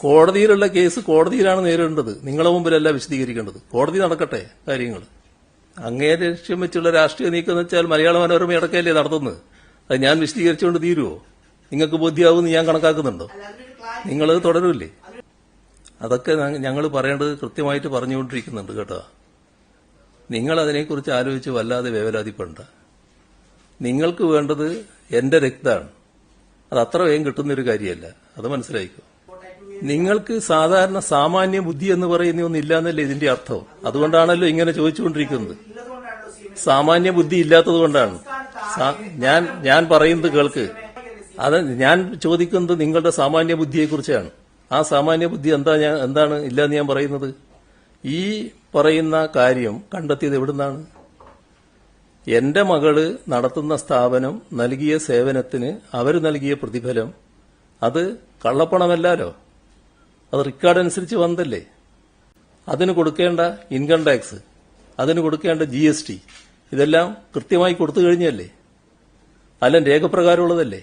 കോടതിയിലുള്ള case കോടതിയിലാണ് നേരിടേണ്ടത്. നിങ്ങളെ മുമ്പിലല്ല വിശദീകരിക്കേണ്ടത്. കോടതി നടക്കട്ടെ കാര്യങ്ങൾ. അങ്ങേ ലക്ഷ്യം വെച്ചുള്ള രാഷ്ട്രീയ നീക്കം എന്ന് വെച്ചാൽ മലയാള മനോരമ അടക്കമല്ലേ നടത്തുന്നത്. അത് ഞാൻ വിശദീകരിച്ചുകൊണ്ട് തീരുവോ? നിങ്ങൾക്ക് ബോധ്യമാവുമെന്ന് ഞാൻ കണക്കാക്കുന്നുണ്ടോ? നിങ്ങളത് തുടരില്ലേ? അതൊക്കെ ഞങ്ങൾ പറയേണ്ടത് കൃത്യമായിട്ട് പറഞ്ഞുകൊണ്ടിരിക്കുന്നുണ്ട് കേട്ടോ. നിങ്ങൾ അതിനെക്കുറിച്ച് ആലോചിച്ച് വല്ലാതെ വേവലാതിപ്പെടണ്ട. നിങ്ങൾക്ക് വേണ്ടത് എന്റെ രക്തമാണ്. അത് അത്ര വേഗം കിട്ടുന്ന ഒരു കാര്യമല്ല. അത് മനസ്സിലായിക്കോ? നിങ്ങൾക്ക് സാധാരണ സാമാന്യ ബുദ്ധി എന്ന് പറയുന്ന ഒന്നും ഇല്ലാന്നല്ലേ ഇതിന്റെ അർത്ഥം? അതുകൊണ്ടാണല്ലോ ഇങ്ങനെ ചോദിച്ചുകൊണ്ടിരിക്കുന്നത്. സാമാന്യ ബുദ്ധി ഇല്ലാത്തത് കൊണ്ടാണ്. ഞാൻ ഞാൻ പറയുന്നത് കേൾക്ക്. അത് ഞാൻ ചോദിക്കുന്നത് നിങ്ങളുടെ സാമാന്യ ബുദ്ധിയെക്കുറിച്ചാണ്. ആ സാമാന്യ ബുദ്ധി എന്താ ഞാൻ എന്താണ് ഇല്ലാന്ന് ഞാൻ പറയുന്നത്? ഈ പറയുന്ന കാര്യം കണ്ടെത്തിയത് എവിടുന്നാണ്? എന്റെ മകൾ നടത്തുന്ന സ്ഥാപനം നൽകിയ സേവനത്തിന് അവർ നൽകിയ പ്രതിഫലം അത് കള്ളപ്പണമല്ലാലോ? അത് റിക്കാർഡ് അനുസരിച്ച് വന്നതല്ലേ? അതിന് കൊടുക്കേണ്ട ഇൻകം ടാക്സ് അതിന് കൊടുക്കേണ്ട ജി ഇതെല്ലാം കൃത്യമായി കൊടുത്തു കഴിഞ്ഞല്ലേ അല്ല രേഖപ്രകാരമുള്ളതല്ലേ?